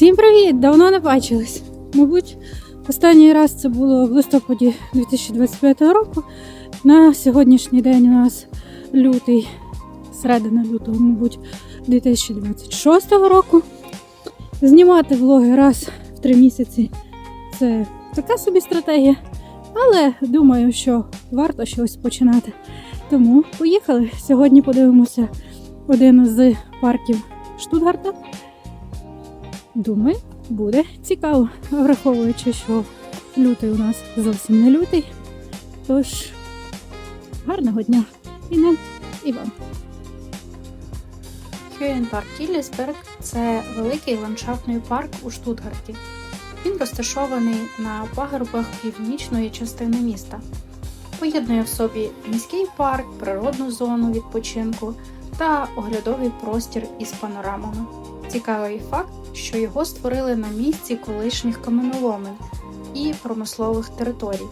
Всім привіт! Давно не бачились. Мабуть, останній раз це було в листопаді 2025 року. На сьогоднішній день у нас лютий, середина лютого, мабуть, 2026 року. Знімати влоги раз в три місяці це така собі стратегія. Але думаю, що варто щось починати. Тому поїхали. Сьогодні подивимося один з парків Штутгарта. Думаю, буде цікаво, враховуючи, що лютий у нас зовсім не лютий. Тож, гарного дня і нам, і вам. Хюєнпарк Кіллісберг це великий ландшафтний парк у Штутгарті. Він розташований на пагорбах північної частини міста. Поєднує в собі міський парк, природну зону відпочинку та оглядовий простір із панорамами. Цікавий факт, що його створили на місці колишніх каменоломен і промислових територій.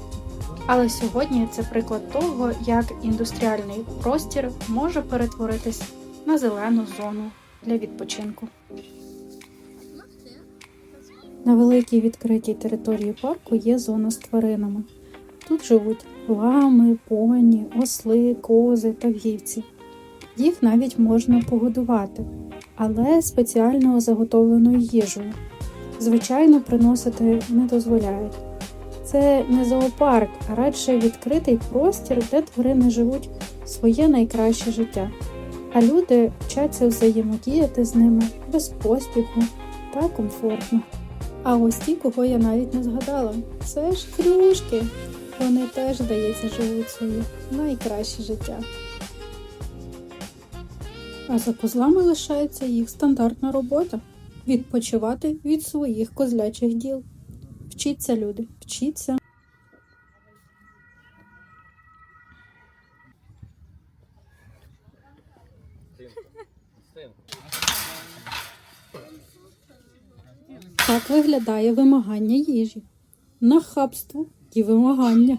Але сьогодні це приклад того, як індустріальний простір може перетворитись на зелену зону для відпочинку. На великій відкритій території парку є зона з тваринами. Тут живуть лами, поні, осли, кози та вівці. Їх навіть можна погодувати, але спеціально заготовленою їжею. Звичайно, приносити не дозволяють. Це не зоопарк, а радше відкритий простір, де тварини живуть своє найкраще життя. А люди вчаться взаємодіяти з ними без поспіху та комфортно. А ось ті, кого я навіть не згадала, це ж крішки. Вони теж, здається, живуть своє найкраще життя. А за козлами лишається їх стандартна робота відпочивати від своїх козлячих діл. Вчіться, люди, вчіться. Так виглядає вимагання їжі. Нахабство і вимагання.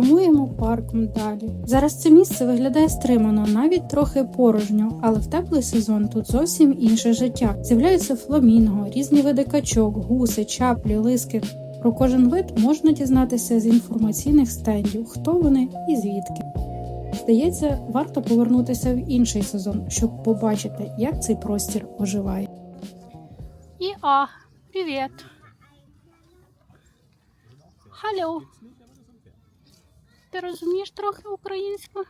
Прямуємо парком далі. Зараз це місце виглядає стримано, навіть трохи порожньо, але в теплий сезон тут зовсім інше життя. З'являються фламінго, різні види качок, гуси, чаплі, лиски. Про кожен вид можна дізнатися з інформаційних стендів, хто вони і звідки. Здається, варто повернутися в інший сезон, щоб побачити, як цей простір оживає. І а, привіт. Халло. Ти розумієш трохи українську?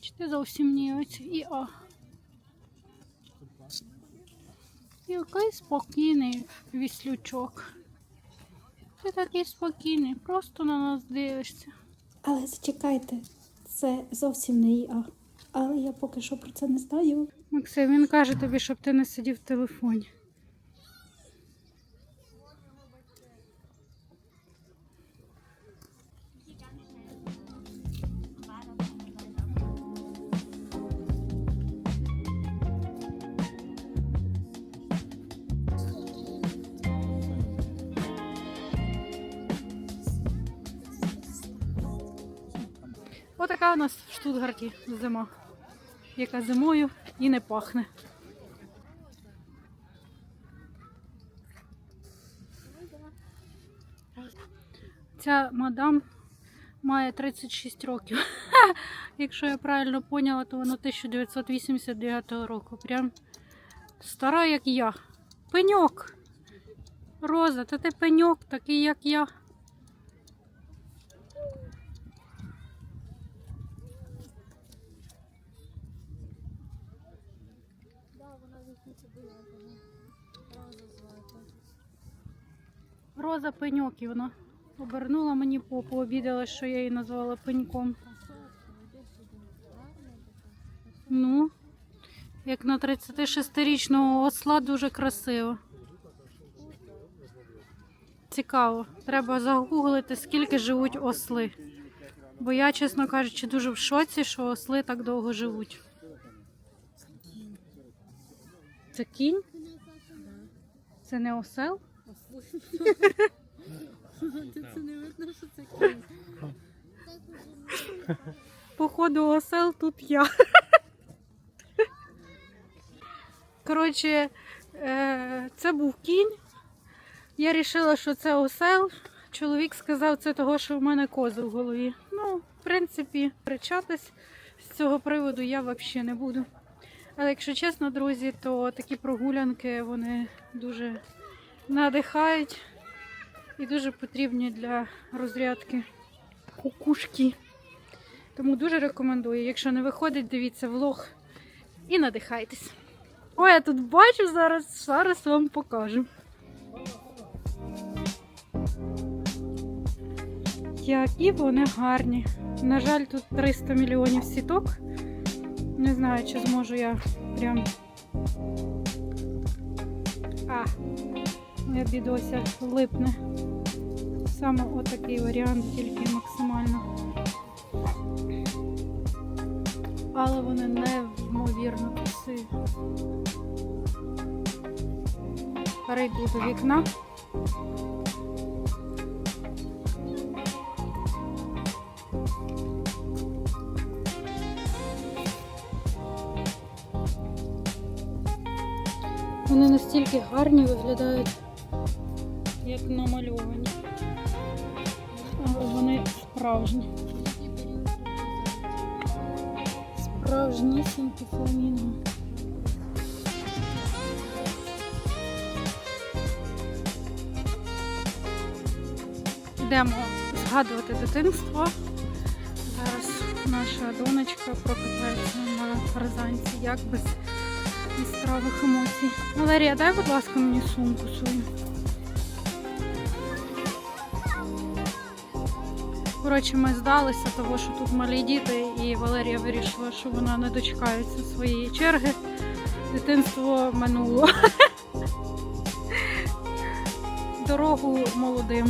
Чи ти зовсім німець? І а. Який спокійний віслючок. Ти такий спокійний, просто на нас дивишся. Але зачекайте, це зовсім не ІА. Але я поки що про це не знаю. Максим, він каже тобі, щоб ти не сидів в телефоні. Штутгарті зима, яка зимою і не пахне. Ця мадам має 36 років. Якщо я правильно поняла, то вона 1989 року. Прям стара, як я. Пеньок. Роза, та ти пеньок, такий, як я. Роза пеньок, і вона обернула мені попу, обідала, що я її назвала пеньком. Ну, Як на 36-річного осла дуже красиво. Цікаво. Треба загуглити, скільки живуть осли. Бо я, чесно кажучи, дуже в шоці, що осли так довго живуть. Це кінь? Це не осел? Це не видно, що це кінь. Походу, осел тут я. Коротше, е, це був кінь. Я вирішила, що це осел. Чоловік сказав, це того, що в мене кози в голові. Ну, в принципі, кричатись з цього приводу я взагалі не буду. Але якщо чесно, друзі, то такі прогулянки вони дуже надихають і дуже потрібні для розрядки кукушки. Тому дуже рекомендую. Якщо не виходить, дивіться влог і надихайтесь. Ой, я тут бачу зараз, зараз вам покажу. Які вони гарні. На жаль, тут 300 мільйонів сіток. Не знаю, чи зможу я прям. А, моя бідося липне. Саме отакий варіант, тільки максимально але вони неймовірно красиві. Перейду до вікна. Вони настільки гарні виглядають, як намальовані. Але вони справжні. Справжнісінькі фламінго. Йдемо згадувати дитинство. Зараз наша донечка прокатається на фарзанці, як без яскравих емоцій. Валерія, дай, будь ласка, мені сумку свою. Коротше, ми здалися, того, що тут малі діти, і Валерія вирішила, що вона не дочекається своєї черги. Дитинство минуло. Дорогу молодим.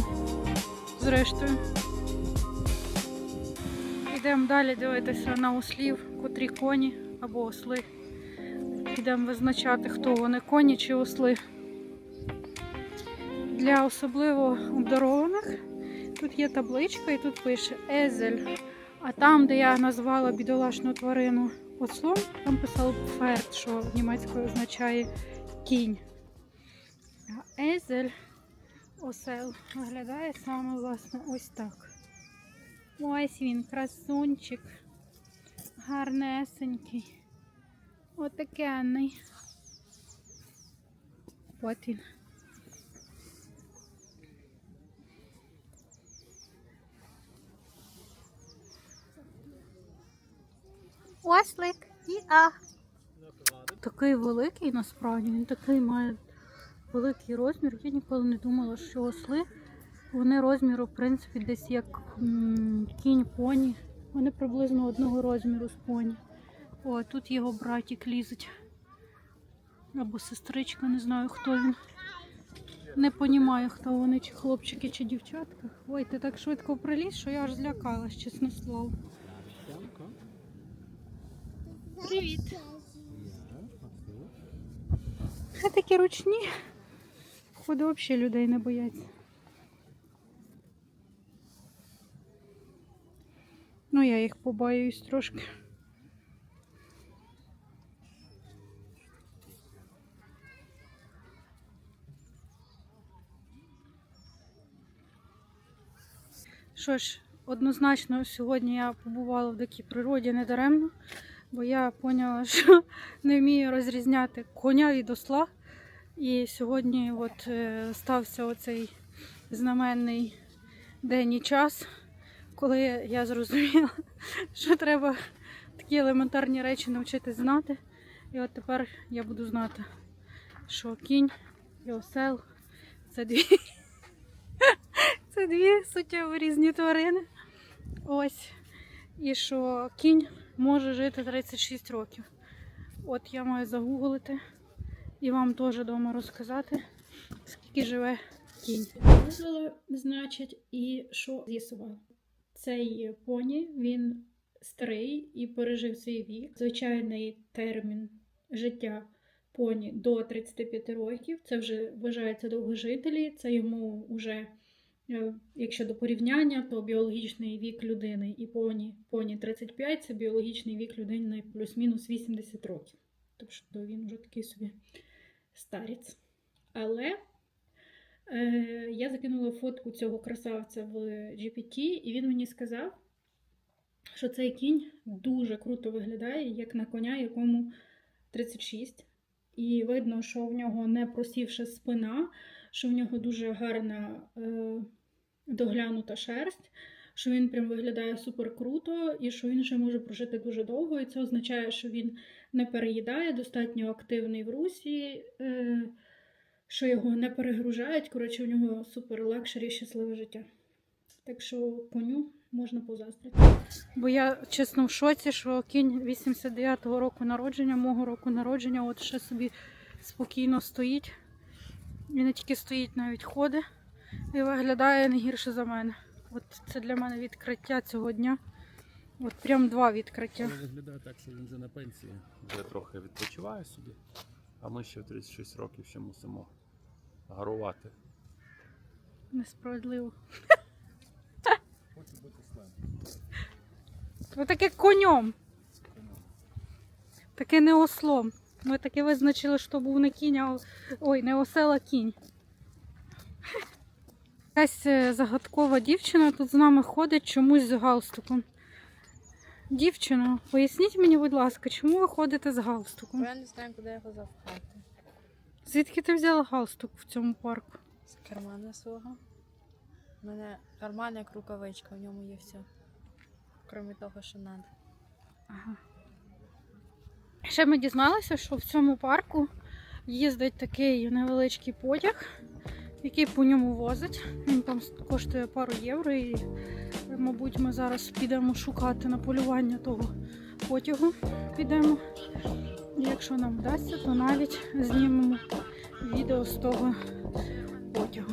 Зрештою. Йдемо далі дивитися на ослів, котрі коні або осли. Йдемо визначати, хто вони коні чи осли. Для особливо обдарованих Тут є табличка і тут пише Езель. А там, де я назвала бідолашну тварину ослом, там писало Пферд, що німецькою означає кінь. А Езель осел виглядає саме власне ось так. Ось він, красунчик, гарнесенький. Отакенний. От він. Ослик і а. Такий великий насправді, він такий має великий розмір. Я ніколи не думала, що осли вони розміру, в принципі, десь як кінь поні. Вони приблизно одного розміру з поні. О, тут його братик лізить. Або сестричка, не знаю хто він. Не понімаю, хто вони, чи хлопчики, чи дівчатка. Ой, ти так швидко приліз, що я аж злякалась, чесне слово. Привіт. А такі ручні. Походу, взагалі людей не бояться. Ну, я їх побаюсь трошки. Що ж, однозначно, сьогодні я побувала в дикій природі недаремно, бо я поняла, що не вмію розрізняти коня від осла. І сьогодні от е, стався оцей знаменний день і час, коли я зрозуміла, що треба такі елементарні речі навчитись знати. І от тепер я буду знати, що кінь і осел це дві, це дві суттєво різні тварини. Ось. І що кінь може жити 36 років. От я маю загуглити і вам теж вдома розказати, скільки живе кінь. Визвали, значить, і що з'ясували. Цей поні він старий і пережив свій вік. Звичайний термін життя поні до 35 років. Це вже вважається довгожителі. Це йому вже, якщо до порівняння, то біологічний вік людини і поні, поні 35 це біологічний вік людини плюс-мінус 80 років. Тобто він вже такий собі старець. Але е, я закинула фотку цього красавця в GPT, і він мені сказав, що цей кінь дуже круто виглядає, як на коня, якому 36. І видно, що в нього не просівша спина, що в нього дуже гарна е, доглянута шерсть, що він прям виглядає супер круто, і що він ще може прожити дуже довго. І це означає, що він не переїдає, достатньо активний в русі, е, що його не перегружають. Коротше, в нього супер лакшері, щасливе життя. Так що коню можна позаздрити. Бо я чесно в шоці, що кінь 89-го року народження, мого року народження, от ще собі спокійно стоїть. Не тільки стоїть, навіть ходить і виглядає не гірше за мене. От це для мене відкриття цього дня. От прям два відкриття. Але виглядає так, що він вже на пенсії, вже трохи відпочиває собі, а ми ще в 36 років ще мусимо гарувати. Несправедливо. Хочу бути слем. Таке конем. Таке не ослом. Ми таки визначили, що був не кінь, а ой, не осел, а кінь. Якась е, загадкова дівчина тут з нами ходить чомусь з галстуком. Дівчино, поясніть мені, будь ласка, чому ви ходите з галстуком? Бо я не знаю, куди його запхати. Звідки ти взяла галстук в цьому парку? З кармана свого. У мене карман як рукавичка, в ньому є все. Крім того, що треба. Ага. Ще ми дізналися, що в цьому парку їздить такий невеличкий потяг, який по ньому возить. Він там коштує пару євро і, мабуть, ми зараз підемо шукати на полювання того потягу. Підемо. Якщо нам вдасться, то навіть знімемо відео з того потягу.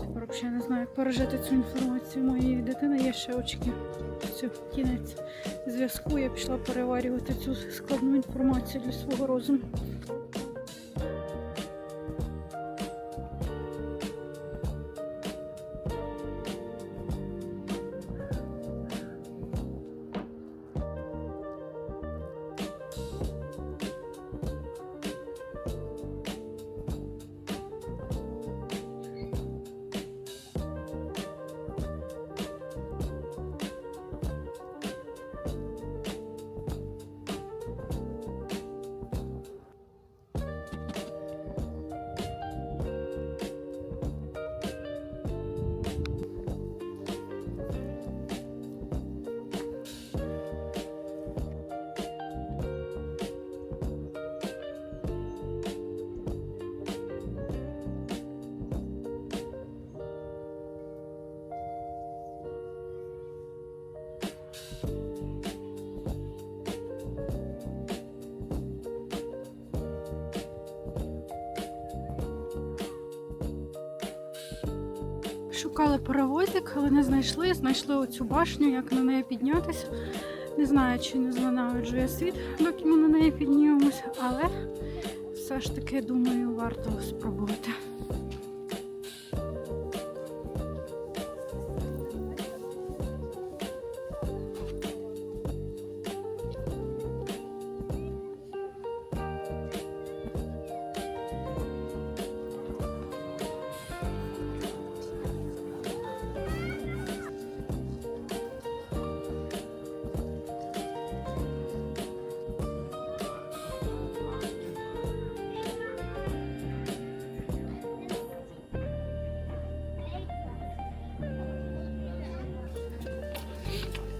Тепер взагалі не знаю, як пережити цю інформацію. Моєї дитини є ще очки. Все, кінець зв'язку. Я пішла переварювати цю складну інформацію для свого розуму. Шукали паровозик, але не знайшли. Знайшли оцю башню, як на неї піднятися. Не знаю, чи не зненавиджує світ, доки ми на неї піднімемося, але все ж таки думаю, варто спробувати.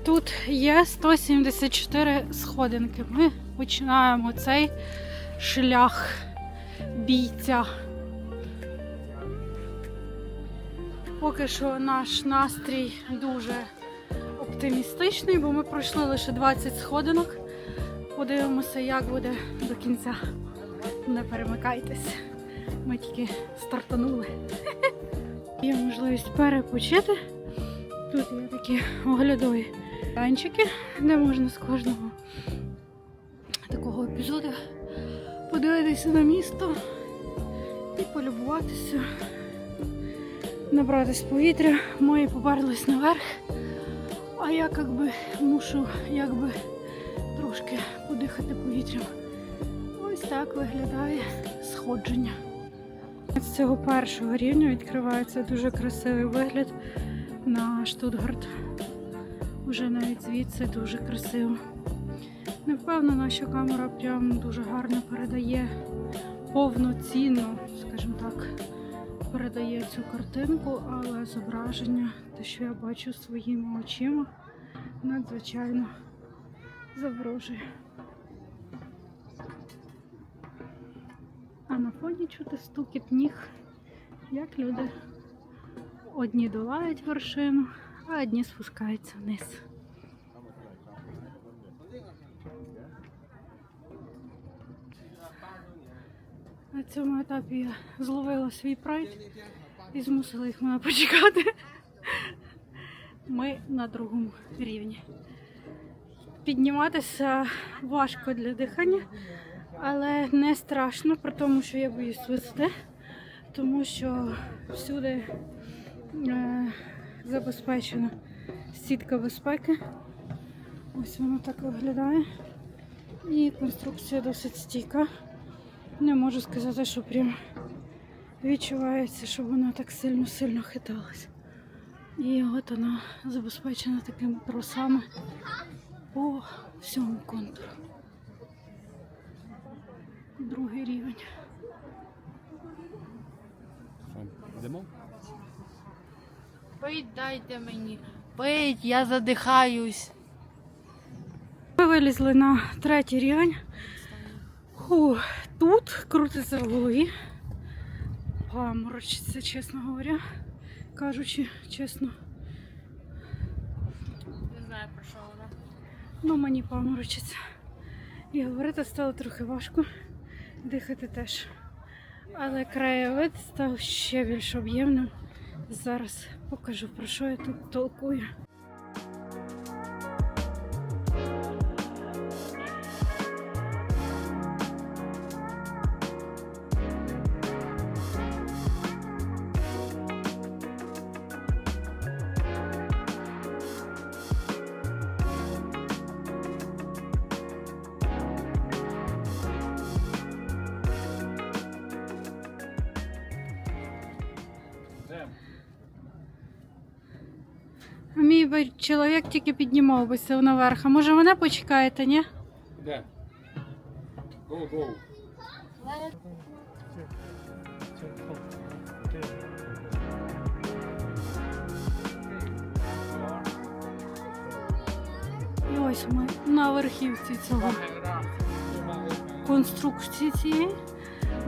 Тут є 174 сходинки. Ми починаємо цей шлях бійця. Поки що наш настрій дуже оптимістичний, бо ми пройшли лише 20 сходинок. Подивимося, як буде до кінця. Не перемикайтесь. Ми тільки стартанули. Є можливість перепочити. Тут є такі оглядові танчики, де можна з кожного такого епізоду подивитися на місто і полюбуватися, набратись повітря. Мої поперлись наверх, а я якби мушу якби трошки подихати повітрям. Ось так виглядає сходження. З цього першого рівня відкривається дуже красивий вигляд на Штутгарт. Уже навіть звідси дуже красиво. Не впевнена, що камера прям дуже гарно передає повноцінно, скажімо так, передає цю картинку, але зображення, те, що я бачу своїми очима, надзвичайно заворожує. А на фоні чути стукіт ніг, як люди одні долають вершину, а одні спускаються вниз. На цьому етапі я зловила свій прайд і змусила їх мене почекати. Ми на другому рівні. Підніматися важко для дихання, але не страшно, при тому, що я боюсь висоти, тому що всюди е, забезпечена сітка безпеки. Ось воно так виглядає. І конструкція досить стійка. Не можу сказати, що прям відчувається, що вона так сильно-сильно хиталась. І от вона забезпечена такими тросами по всьому контуру. Другий рівень. Пить дайте мені. Пить, я задихаюсь. Ми вилізли на третій рівень. Фу, тут крутиться в голові. Паморочиться, чесно говоря. Кажучи, чесно. Не знаю про що вона. Ну, мені паморочиться. І говорити стало трохи важко, дихати теж. Але краєвид став ще більш об'ємним. Зараз покажу, про що я тут толкую. Би чоловік тільки піднімав бися наверх. А може мене почекаєте, ні? Де? Go, go. І ось ми на верхівці цього конструкції цієї.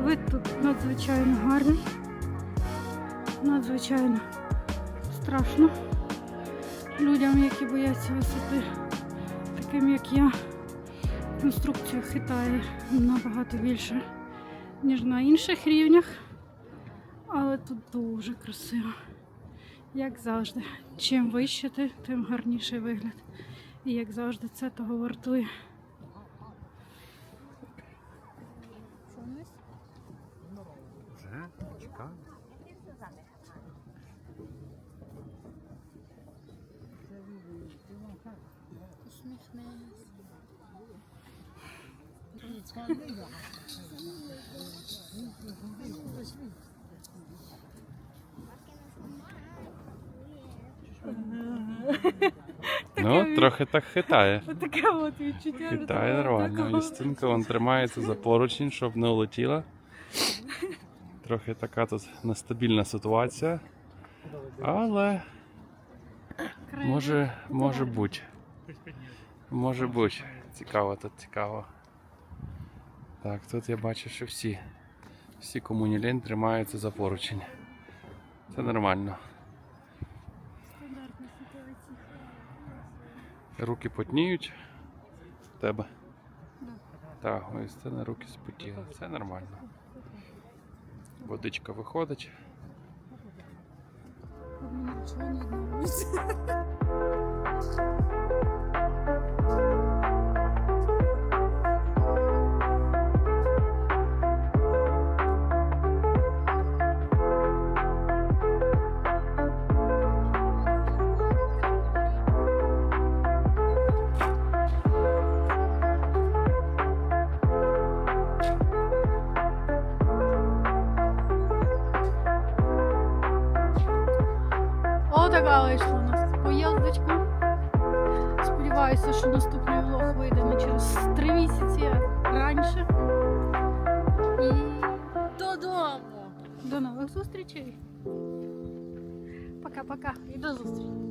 Вид тут надзвичайно гарний. Надзвичайно страшно. Людям, які бояться висоти, таким як я, конструкція хитає набагато більше, ніж на інших рівнях. Але тут дуже красиво. Як завжди. Чим вище ти, тим гарніший вигляд. І як завжди, це того вартує. Вже? Чекаю. Ну, трохи так хитає. Таке от відчуття. Хитає нормально. Юстинка вон тримається за поручень, щоб не улетіла. Трохи така тут нестабільна ситуація. Але може, може бути. Може бути. Цікаво тут цікаво. Так, тут я бачу, що всі, всі комунілін тримаються за поручень. Це нормально. Руки потніють. В Тебе. Так, ось це на руки спотіли. Це нормально. Водичка виходить. О, така що у нас поїздочку. Сподіваюся, що наступний влог вийде не через три місяці а раніше. І Додому! до нових зустрічей. Пока-пока і до зустрічі.